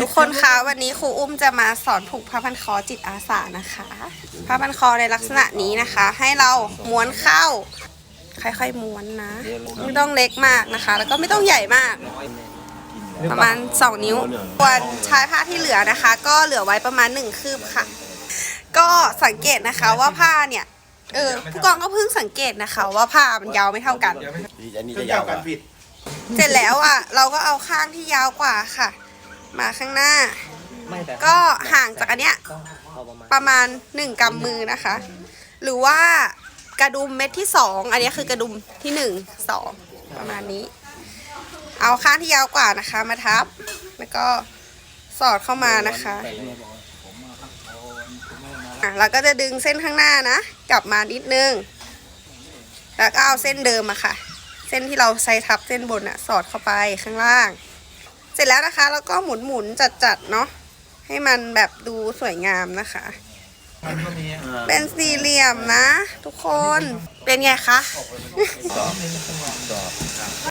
ทุกคนคะวันนี้ครูอุ้มจะมาสอนผูกผ้าพันคอจิตอาสานะคะผ้าพันคอในลักษณะนี้นะคะ ให้เราม้วนเข้า ค่อยๆม้วนนะ ไม่ต้องเล็กมากนะคะ แล้วก็ไม่ต้องใหญ่มาก ประมาณ 2 นิ้วส่วนชายผ้าที่เหลือนะคะ ก็เหลือไว้ประมาณ 1 คืบค่ะ ก็สังเกตนะคะว่าผ้าเนี่ยเออผู้กองก็เพิ่งสังเกตนะคะ ว่าผ้ามันยาวไม่เท่ากัน อันนี้จะยาวกว่าเสร็จแล้วอะ เราก็เอาข้างที่ยาวกว่าค่ะ มาข้างหน้าไม่แต่ก็ห่างจากอันเนี้ยต้องเอาประมาณประมาณ 1กำมือนะคะ หรือว่ากระดุมเม็ดที่ 2 อันนี้คือกระดุมที่ 1 2 ประมาณนี้ เอาข้างที่ยาวกว่านะคะมาทับ แล้วก็สอดเข้ามานะคะอะเราก็จะดึงเส้นข้างหน้านะกลับมานิดนึง แล้วก็เอาเส้นเดิมอะค่ะ เส้นที่เราใช้ทับเส้นบนอะสอดเข้าไปข้างล่าง เสร็จแล้วนะคะแล้วก็หมุนหมุนๆจัดๆเนาะให้มันแบบดูสวยงามนะคะ เป็นสี่เหลี่ยมนะ ทุกคนเป็นไงคะ